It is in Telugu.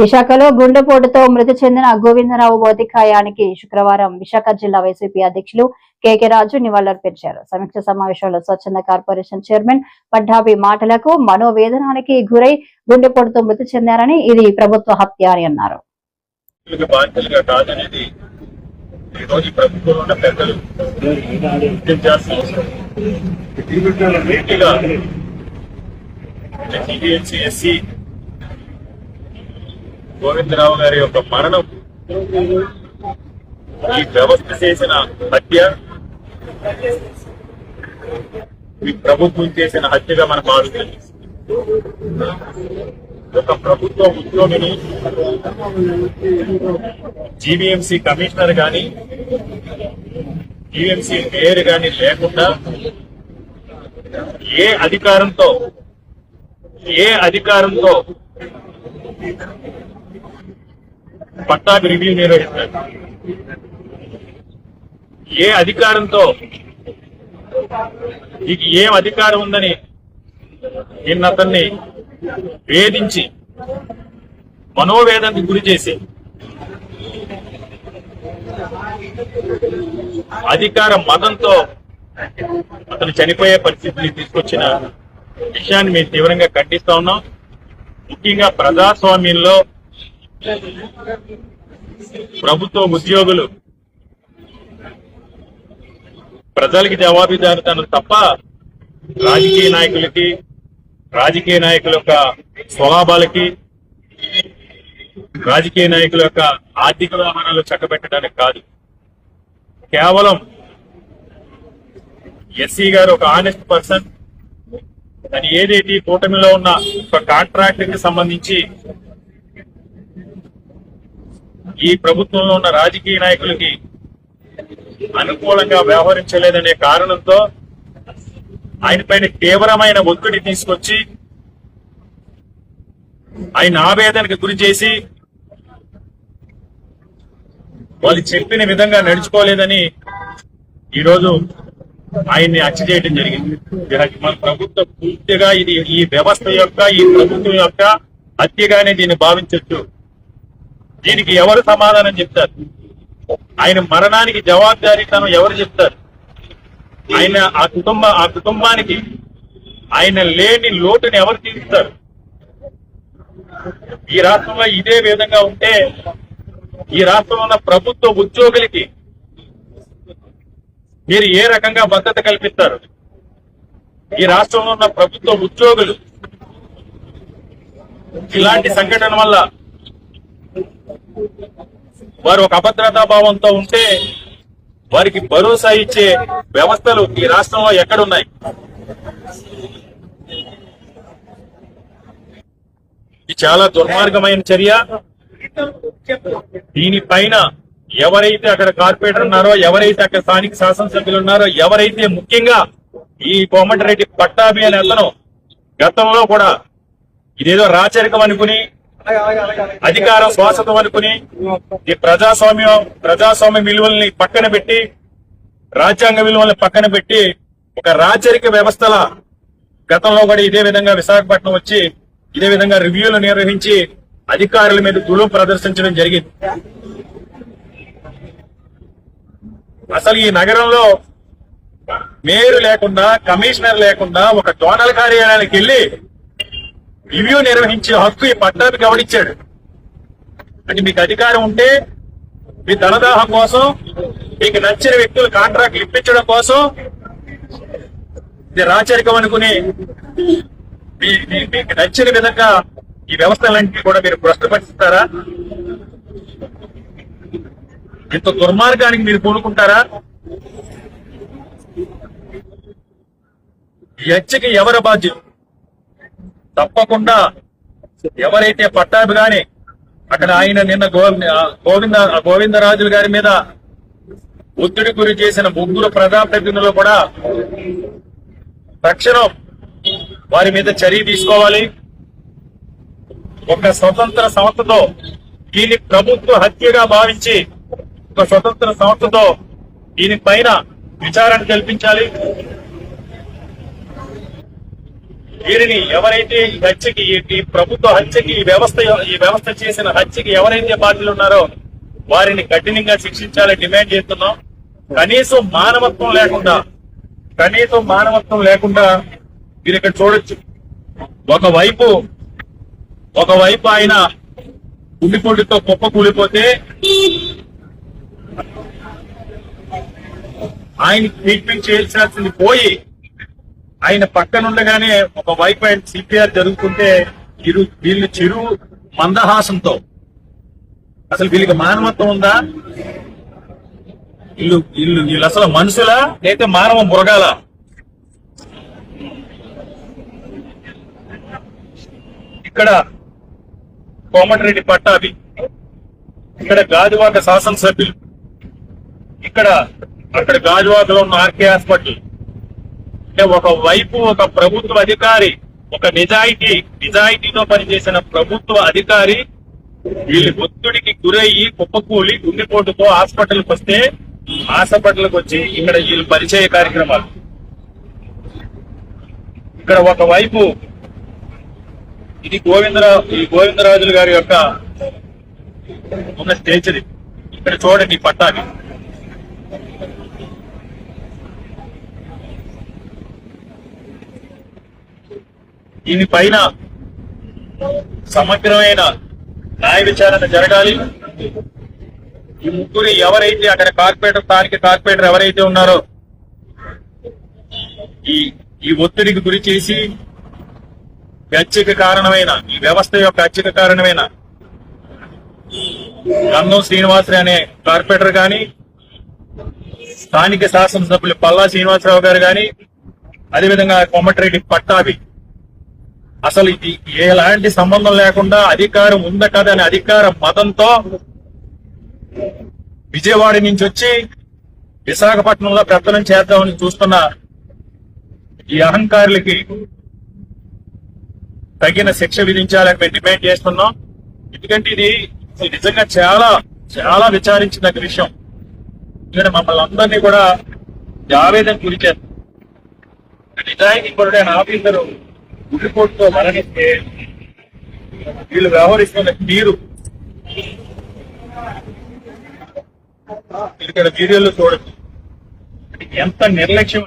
విశాఖలో గుండెపోటుతో మృతి చెందిన గోవిందరావు భౌతికాయానికి శుక్రవారం విశాఖ జిల్లా వైసీపీ అధ్యక్షులు కేకే రాజు నివాళులర్పించారు సమీక్ష సమావేశంలో స్వచ్ఛంద కార్పొరేషన్ చైర్మన్ పడ్డాభి మాటలకు మనోవేదనానికి గురై గుండెపోటుతో మృతి చెందారని ఇది ప్రభుత్వ హత్య అని అన్నారు. వీళ్ళకి బాధ్యతలుగా కాదనేది ఈ రోజు ఈ ప్రభుత్వంలో ఉన్న పెద్దలు గుర్తించాల్సిన అవసరం పూర్తిగా టీడీఎంసీ ఎస్సీ గోవిందరావు గారి యొక్క మరణం ఈ వ్యవస్థ చేసిన హత్య ఈ ప్రభుత్వం చేసిన హత్యగా మనం భావిస్తుంది ఒక ప్రభుత్వ ఉద్యోగిని జీవీఎంసీ కమిషనర్ గాని జీవీఎంసీ మేయర్ గాని లేకుండా ఏ అధికారంతో ఏ అధికారంతో పట్టాకు రివ్యూ నిర్వహిస్తారు ఏ అధికారంతో నీకు ఏం అధికారం ఉందని నిన్న అతన్ని వేధించి మనోవేదనకు గురి చేసి అధికార మతంతో అతను చనిపోయే పరిస్థితిని తీసుకొచ్చిన విషయాన్ని మేము తీవ్రంగా ఖండిస్తా ఉన్నాం. ముఖ్యంగా ప్రజాస్వామ్యంలో ప్రభుత్వ ఉద్యోగులు ప్రజలకి జవాబుదారితనం తప్ప రాజకీయ నాయకులకి రాజకీయ నాయకుల యొక్క స్వలాభాలకి రాజకీయ నాయకుల యొక్క ఆర్థిక వ్యవహారాలు చక్కబెట్టడానికి కాదు. కేవలం ఎస్సీ గారు ఒక ఆనెస్ట్ పర్సన్ తను ఏదైతే కూటమిలో ఉన్న ఒక కాంట్రాక్ట్కి సంబంధించి ఈ ప్రభుత్వంలో ఉన్న రాజకీయ నాయకులకి అనుకూలంగా వ్యవహరించలేదనే కారణంతో ఆయన పైన తీవ్రమైన ఒత్తిడి తీసుకొచ్చి ఆయన ఆవేదనకు గురి చేసి వాళ్ళు చెప్పిన విధంగా నడుచుకోలేదని ఈరోజు ఆయన్ని హత్య చేయడం జరిగింది. మన ప్రభుత్వం పూర్తిగా ఇది ఈ వ్యవస్థ యొక్క ఈ ప్రభుత్వం యొక్క హత్యగానే దీన్ని భావించవచ్చు దీనికి ఎవరు సమాధానం చెప్తారు? ఆయన మరణానికి జవాబుదారీతనం ఎవరు చెప్తారు? ఆయన ఆ కుటుంబ ఆ కుటుంబానికి ఆయన లేని లోటుని ఎవరు తీరుస్తారు? ఈ రాష్ట్రంలో ఇదే విధంగా ఉంటే ఈ రాష్ట్రంలో ఉన్న ప్రభుత్వ ఉద్యోగులకి మీరు ఏ రకంగా భద్రత కల్పిస్తారు? ఈ రాష్ట్రంలో ఉన్న ప్రభుత్వ ఉద్యోగులు ఇలాంటి సంఘటన వల్ల వారు ఒక అభద్రతా భావంతో ఉంటే వారికి భరోసా ఇచ్చే వ్యవస్థలు ఈ రాష్ట్రంలో ఎక్కడున్నాయి? ఇది చాలా దుర్మార్గమైన చర్య. దీనిపైన ఎవరైతే అక్కడ కార్పొరేటర్ ఉన్నారో ఎవరైతే అక్కడ స్థానిక శాసనసభ్యులు ఉన్నారో ఎవరైతే ముఖ్యంగా ఈ కోమటిరెడ్డి పట్టాభి అనే అతను గతంలో కూడా ఇదేదో రాచరికం అనుకుని అధికార శ్వాసతం అనుకుని ఈ ప్రజాస్వామ్యం ప్రజాస్వామ్య విలువల్ని పక్కన పెట్టి రాజ్యాంగ విలువల్ని పక్కన పెట్టి ఒక రాచరిక వ్యవస్థల గతంలో కూడా ఇదే విధంగా విశాఖపట్నం వచ్చి ఇదే విధంగా రివ్యూలు నిర్వహించి అధికారుల మీద దులు ప్రదర్శించడం జరిగింది. అసలు ఈ నగరంలో మేయర్ లేకుండా కమిషనర్ లేకుండా ఒక జోనల్ కార్యాలయానికి వెళ్ళి రివ్యూ నిర్వహించే హక్కు ఈ పట్టాభికి ఎవడిచ్చాడు? అంటే మీకు అధికారం ఉంటే మీ ధనదాహం కోసం మీకు నచ్చిన వ్యక్తులు కాంట్రాక్ట్లు ఇప్పించడం కోసం ఇది రాచరికం అనుకుని మీ- మీకు నచ్చిన విధంగా ఈ వ్యవస్థలన్నింటినీ కూడా మీరు భ్రష్టపరుస్తారా? ఇంత దుర్మార్గానికి మీరు పూనుకుంటారా? ఈ హత్యకి ఎవరి బాధ్యులు? తప్పకుండా ఎవరైతే పట్టాభి గాని అక్కడ ఆయన నిన్న గోవింద గోవిందరాజులు గారి మీద ఒత్తిడి గురి చేసిన ముగ్గురు ప్రజాప్రతినిధులు కూడా తక్షణం వారి మీద చర్య తీసుకోవాలి. ఒక స్వతంత్ర సంస్థతో దీని ప్రభుత్వ హత్యగా భావించి ఒక స్వతంత్ర సంస్థతో దీని పైన విచారణ కల్పించాలి. వీరిని ఎవరైతే ఈ హత్యకి ఈ- ప్రభుత్వ హత్యకి ఈ వ్యవస్థ ఈ వ్యవస్థ చేసిన హత్యకి ఎవరైతే బాధ్యులు ఉన్నారో వారిని కఠినంగా శిక్షించాలని డిమాండ్ చేస్తున్నాం. కనీసం మానవత్వం లేకుండా కనీసం మానవత్వం లేకుండా మీరు ఇక్కడ చూడొచ్చు. ఒకవైపు ఒకవైపు ఆయన గుండెపోటుతో కుప్ప కూలిపోతే ఆయన ట్రీట్మెంట్ చేయాల్సింది పోయి ఆయన పక్కనుండగానే ఒక వైపు ఆయన సిపిఆర్ జరుగుతుంటే ఇరు వీళ్ళు చిరు మందహాసంతో. అసలు వీళ్ళకి మానవత్వం ఉందా? వీళ్ళు వీళ్ళు వీళ్ళు అసలు మనుషులా? లేకపోతే మానవ మృగాల? ఇక్కడ కోమటిరెడ్డి పట్టాభి ఇక్కడ గాజువాక శాసనసభ్యులు ఇక్కడ అక్కడ గాజువాకలో ఉన్న ఆర్కే హాస్పిటల్. అంటే ఒక వైపు ఒక ప్రభుత్వ అధికారి ఒక నిజాయితీ నిజాయితీతో పనిచేసిన ప్రభుత్వ అధికారి వీళ్ళు ఒత్తిడికి గురయ్యి కుప్పకూలి గుండెపోటుతో హాస్పిటల్కి వస్తే హాస్పిటల్కి వచ్చి ఇక్కడ వీళ్ళు పరిచయ కార్యక్రమాలు. ఇక్కడ ఒక వైపు ఇది గోవిందరావు ఈ గోవిందరాజులు గారి యొక్క ఉన్న స్టేచరీ ఇక్కడ చూడండి పట్టాది దీని పైన సమగ్రమైన న్యాయ విచారణ జరగాలి. ఈ ముగ్గురు ఎవరైతే అక్కడ కార్పొరేటర్ స్థానిక కార్పొరేటర్ ఎవరైతే ఉన్నారో ఈ ఈ ఒత్తిడికి గురి చేసి అత్యక కారణమైన ఈ వ్యవస్థ యొక్క అత్యక కారణమైన గంధం శ్రీనివాసరావు అనే కార్పొరేటర్ గాని స్థానిక శాసనసభ్యులు పల్లా శ్రీనివాసరావు గారు గాని అదేవిధంగా కొమ్మటిరెడ్డి పట్టాభి అసలు ఇది ఎలాంటి సంబంధం లేకుండా అధికారం ఉంద కదా అనే అధికార మతంతో విజయవాడ నుంచి వచ్చి విశాఖపట్నంలో పెత్తనం చేద్దామని చూస్తున్న ఈ అహంకారులకి తగిన శిక్ష విధించాలని మేము డిమాండ్ చేస్తున్నాం. ఎందుకంటే ఇది నిజంగా చాలా చాలా విచారించిన విషయం. ఎందుకంటే మమ్మల్ని అందరినీ కూడా ఆవేదన గురిచారు నిజాయితీ పరుడైన ఆఫీసరు గుడిపోటుతో మరణిస్తే వీళ్ళు వ్యవహరిస్తున్న తీరు ఇక్కడ వీడియోలో చూడచ్చు. ఎంత నిర్లక్ష్యం